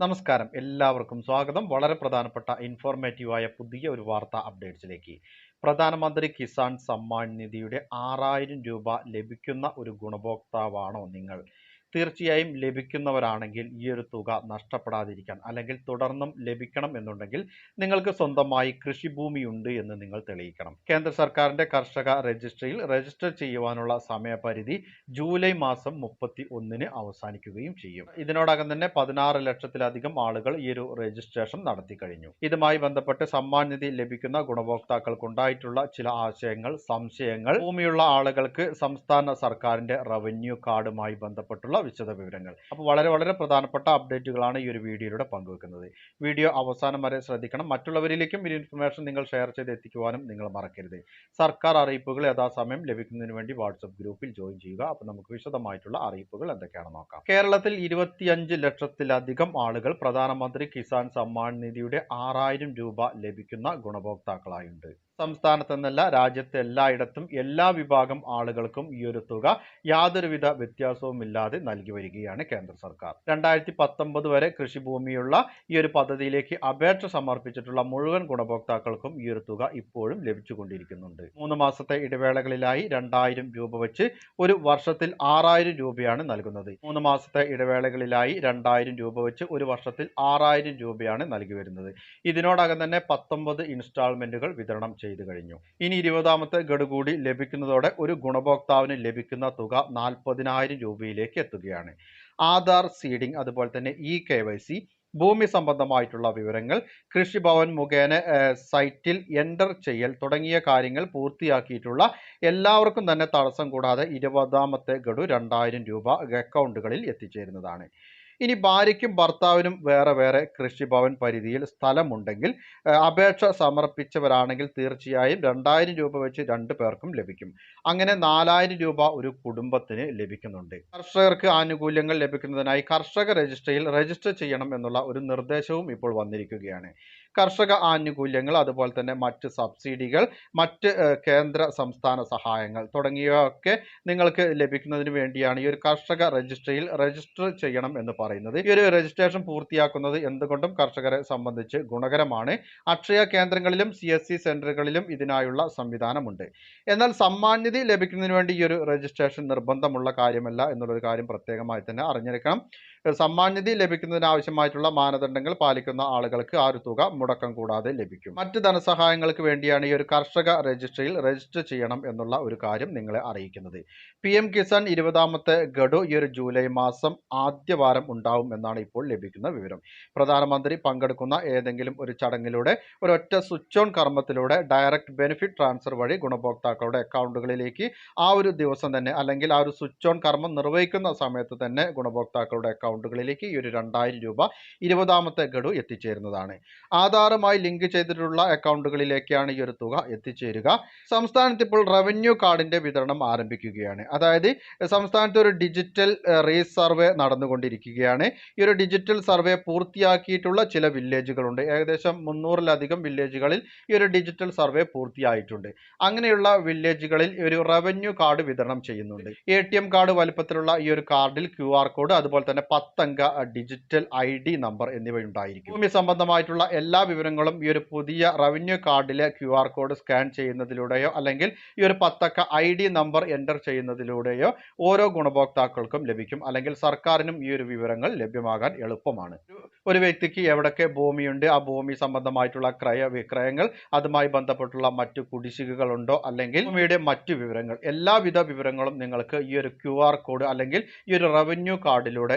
നമസ്കാരം. എല്ലാവർക്കും സ്വാഗതം. വളരെ പ്രധാനപ്പെട്ട ഇൻഫോർമേറ്റീവായ പുതിയ ഒരു വാർത്താ അപ്ഡേറ്റ്സിലേക്ക് പ്രധാനമന്ത്രി കിസാൻ സമ്മാൻ നിധിയുടെ ആറായിരം രൂപ ലഭിക്കുന്ന ഒരു ഗുണഭോക്താവാണോ നിങ്ങൾ? തീർച്ചയായും ലഭിക്കുന്നവരാണെങ്കിൽ ഈ ഒരു തുക നഷ്ടപ്പെടാതിരിക്കാൻ അല്ലെങ്കിൽ തുടർന്നും ലഭിക്കണം എന്നുണ്ടെങ്കിൽ നിങ്ങൾക്ക് സ്വന്തമായി കൃഷിഭൂമിയുണ്ട് എന്ന് നിങ്ങൾ തെളിയിക്കണം. കേന്ദ്ര സർക്കാരിന്റെ കർഷക രജിസ്ട്രിയിൽ രജിസ്റ്റർ ചെയ്യുവാനുള്ള സമയപരിധി ജൂലൈ മാസം മുപ്പത്തി ഒന്നിന് അവസാനിക്കുകയും ചെയ്യും. ഇതിനോടകം തന്നെ പതിനാറ് ലക്ഷത്തിലധികം ആളുകൾ ഈ ഒരു രജിസ്ട്രേഷൻ നടത്തി കഴിഞ്ഞു. ഇതുമായി ബന്ധപ്പെട്ട് സമ്മാൻ നിധി ലഭിക്കുന്ന ഗുണഭോക്താക്കൾക്കുണ്ടായിട്ടുള്ള ചില ആശയങ്ങൾ സംശയങ്ങൾ ഭൂമിയുള്ള ആളുകൾക്ക് സംസ്ഥാന സർക്കാരിന്റെ റവന്യൂ കാർഡുമായി ബന്ധപ്പെട്ടുള്ള വിശദ വിവരങ്ങൾ അപ്പോൾ വളരെ വളരെ പ്രധാനപ്പെട്ട അപ്ഡേറ്റുകളാണ് ഈ ഒരു വീഡിയോയിലൂടെ പങ്കുവെക്കുന്നത്. വീഡിയോ അവസാനം വരെ ശ്രദ്ധിക്കണം. മറ്റുള്ളവരിലേക്കും ഈ ഇൻഫർമേഷൻ നിങ്ങൾ ഷെയർ ചെയ്ത് എത്തിക്കുവാനും നിങ്ങൾ മറക്കരുത്. സർക്കാർ അറിയിപ്പുകൾ യഥാസമയം ലഭിക്കുന്നതിന് വേണ്ടി വാട്സപ്പ് ഗ്രൂപ്പിൽ ജോയിൻ ചെയ്യുക. അപ്പോൾ നമുക്ക് വിശദമായിട്ടുള്ള അറിയിപ്പുകൾ എന്തൊക്കെയാണെന്ന് നോക്കാം. കേരളത്തിൽ ഇരുപത്തിയഞ്ച് ലക്ഷത്തിലധികം ആളുകൾ പ്രധാനമന്ത്രി കിസാൻ സമ്മാൻ നിധിയുടെ ആറായിരം രൂപ ലഭിക്കുന്ന ഗുണഭോക്താക്കളായുണ്ട്. സംസ്ഥാനത്തെന്നല്ല രാജ്യത്തെ എല്ലായിടത്തും എല്ലാ വിഭാഗം ആളുകൾക്കും ഈ ഒരു തുക യാതൊരുവിധ വ്യത്യാസവും ഇല്ലാതെ നൽകി വരികയാണ് കേന്ദ്ര സർക്കാർ. രണ്ടായിരത്തി പത്തൊമ്പത് വരെ കൃഷിഭൂമിയുള്ള ഈ ഒരു പദ്ധതിയിലേക്ക് അപേക്ഷ സമർപ്പിച്ചിട്ടുള്ള മുഴുവൻ ഗുണഭോക്താക്കൾക്കും ഈ ഒരു തുക ഇപ്പോഴും ലഭിച്ചുകൊണ്ടിരിക്കുന്നുണ്ട്. മൂന്ന് മാസത്തെ ഇടവേളകളിലായി രണ്ടായിരം രൂപ വെച്ച് ഒരു വർഷത്തിൽ ആറായിരം രൂപയാണ് നൽകുന്നത്. മൂന്ന് മാസത്തെ ഇടവേളകളിലായി രണ്ടായിരം രൂപ വെച്ച് ഒരു വർഷത്തിൽ ആറായിരം രൂപയാണ് നൽകി വരുന്നത്. ഇതിനോടകം തന്നെ പത്തൊമ്പത് ഇൻസ്റ്റാൾമെന്റുകൾ വിതരണം ചെയ്തു കഴിഞ്ഞു ഇനി ഇരുപതാമത്തെ ഗഡു കൂടി ലഭിക്കുന്നതോടെ ഒരു ഗുണഭോക്താവിന് ലഭിക്കുന്ന തുക നാൽപ്പതിനായിരം രൂപയിലേക്ക് എത്തുകയാണ്. ആധാർ സീഡിംഗ് അതുപോലെ തന്നെ ഇ കെ വൈ സി ഭൂമി സംബന്ധമായിട്ടുള്ള വിവരങ്ങൾ കൃഷിഭവൻ മുഖേന സൈറ്റിൽ എന്റർ ചെയ്യൽ തുടങ്ങിയ കാര്യങ്ങൾ പൂർത്തിയാക്കിയിട്ടുള്ള എല്ലാവർക്കും തന്നെ തടസ്സം കൂടാതെ ഇരുപതാമത്തെ ഗഡു രണ്ടായിരം രൂപ അക്കൗണ്ടുകളിൽ എത്തിച്ചേരുന്നതാണ്. ഇനി ഭാര്യയ്ക്കും ഭർത്താവിനും വേറെ വേറെ കൃഷിഭവൻ പരിധിയിൽ സ്ഥലമുണ്ടെങ്കിൽ അപേക്ഷ സമർപ്പിച്ചവരാണെങ്കിൽ തീർച്ചയായും രണ്ടായിരം രൂപ വെച്ച് രണ്ടു പേർക്കും ലഭിക്കും. അങ്ങനെ നാലായിരം രൂപ ഒരു കുടുംബത്തിന് ലഭിക്കുന്നുണ്ട്. കർഷകർക്ക് ആനുകൂല്യങ്ങൾ ലഭിക്കുന്നതിനായി കർഷക രജിസ്ട്രിയിൽ രജിസ്റ്റർ ചെയ്യണം എന്നുള്ള ഒരു നിർദ്ദേശവും ഇപ്പോൾ വന്നിരിക്കുകയാണ്. കർഷക ആനുകൂല്യങ്ങൾ അതുപോലെ തന്നെ മറ്റ് സബ്സിഡികൾ മറ്റ് കേന്ദ്ര സംസ്ഥാന സഹായങ്ങൾ തുടങ്ങിയവയൊക്കെ നിങ്ങൾക്ക് ലഭിക്കുന്നതിന് വേണ്ടിയാണ് ഈ ഒരു കർഷക രജിസ്ട്രിയിൽ രജിസ്റ്റർ ചെയ്യണം എന്ന് പറയുന്നത്. ഈ ഒരു രജിസ്ട്രേഷൻ പൂർത്തിയാക്കുന്നത് എന്തുകൊണ്ടും കർഷകരെ സംബന്ധിച്ച് ഗുണകരമാണ്. അക്ഷയ കേന്ദ്രങ്ങളിലും സി എസ് സി സെന്ററുകളിലും ഇതിനായുള്ള സംവിധാനമുണ്ട്. എന്നാൽ സമ്മാൻ നിധി ലഭിക്കുന്നതിന് വേണ്ടി ഈ ഒരു രജിസ്ട്രേഷൻ നിർബന്ധമുള്ള കാര്യമല്ല എന്നുള്ളൊരു കാര്യം പ്രത്യേകമായി തന്നെ അറിഞ്ഞിരിക്കണം. സമ്മാൻ നിധി ലഭിക്കുന്നതിന് ആവശ്യമായിട്ടുള്ള മാനദണ്ഡങ്ങൾ പാലിക്കുന്ന ആളുകൾക്ക് ആ ഒരു തുക മുടക്കം കൂടാതെ ലഭിക്കും. മറ്റ് ധനസഹായങ്ങൾക്ക് വേണ്ടിയാണ് ഈ ഒരു കർഷക രജിസ്ട്രിയിൽ രജിസ്റ്റർ ചെയ്യണം എന്നുള്ള ഒരു കാര്യം നിങ്ങളെ അറിയിക്കുന്നത്. പി എം കിസാൻ ഇരുപതാമത്തെ ഗഡു ഈ ഒരു ജൂലൈ മാസം ആദ്യ വാരം ഉണ്ടാവും എന്നാണ് ഇപ്പോൾ ലഭിക്കുന്ന വിവരം. പ്രധാനമന്ത്രി പങ്കെടുക്കുന്ന ഏതെങ്കിലും ഒരു ചടങ്ങിലൂടെ ഒരൊറ്റ സ്വിച്ച് ഓൺ കർമ്മത്തിലൂടെ ഡയറക്റ്റ് ബെനിഫിറ്റ് ട്രാൻസ്ഫർ വഴി ഗുണഭോക്താക്കളുടെ അക്കൗണ്ടുകളിലേക്ക് ആ ഒരു ദിവസം തന്നെ അല്ലെങ്കിൽ ആ ഒരു സ്വിച്ച് ഓൺ കർമ്മം നിർവഹിക്കുന്ന സമയത്ത് തന്നെ ഗുണഭോക്താക്കളുടെ അക്കൗണ്ടുകളിലേക്ക് ഈ ഒരു രണ്ടായിരം രൂപ ഇരുപതാമത്തെ ഗഡു എത്തിച്ചേരുന്നതാണ്. ആധാറുമായി ലിങ്ക് ചെയ്തിട്ടുള്ള അക്കൗണ്ടുകളിലേക്കാണ് ഈ ഒരു തുക എത്തിച്ചേരുക. സംസ്ഥാനത്ത് ഇപ്പോൾ റവന്യൂ കാർഡിന്റെ വിതരണം ആരംഭിക്കുകയാണ്. അതായത് സംസ്ഥാനത്ത് ഒരു ഡിജിറ്റൽ റീസർവേ നടന്നുകൊണ്ടിരിക്കുകയാണ്. ഈ ഒരു ഡിജിറ്റൽ സർവേ പൂർത്തിയാക്കിയിട്ടുള്ള ചില വില്ലേജുകളുണ്ട് ഏകദേശം മുന്നൂറിലധികം വില്ലേജുകളിൽ ഈ ഒരു ഡിജിറ്റൽ സർവേ പൂർത്തിയായിട്ടുണ്ട്. അങ്ങനെയുള്ള വില്ലേജുകളിൽ ഒരു റവന്യൂ കാർഡ് വിതരണം ചെയ്യുന്നുണ്ട്. എ കാർഡ് വലുപ്പത്തിലുള്ള ഈ ഒരു കാർഡിൽ ക്യു കോഡ് അതുപോലെ തന്നെ പത്തംഗ ഡിജിറ്റൽ ഐ ഡി നമ്പർ എന്നിവ ഉണ്ടായിരിക്കും ഭൂമി സംബന്ധമായിട്ടുള്ള എല്ലാ വിവരങ്ങളും ഈ ഒരു പുതിയ റവന്യൂ കാർഡിലെ ക്യു ആർ കോഡ് സ്കാൻ ചെയ്യുന്നതിലൂടെയോ അല്ലെങ്കിൽ ഈ ഒരു പത്തക്ക ഐ ഡി നമ്പർ എന്റർ ചെയ്യുന്നതിലൂടെയോ ഓരോ ഗുണഭോക്താക്കൾക്കും ലഭിക്കും. അല്ലെങ്കിൽ സർക്കാരിനും ഈ ഒരു വിവരങ്ങൾ ലഭ്യമാകാൻ എളുപ്പമാണ്. ഒരു വ്യക്തിക്ക് എവിടൊക്കെ ഭൂമിയുണ്ട് ആ ഭൂമി സംബന്ധമായിട്ടുള്ള ക്രയ വിക്രയങ്ങൾ അതുമായി ബന്ധപ്പെട്ടുള്ള മറ്റു കുടിശ്ശികകളുണ്ടോ അല്ലെങ്കിൽ ഭൂമിയുടെ മറ്റു വിവരങ്ങൾ എല്ലാവിധ വിവരങ്ങളും നിങ്ങൾക്ക് ഈ ഒരു ക്യു കോഡ് അല്ലെങ്കിൽ ഈ ഒരു റവന്യൂ കാർഡിലൂടെ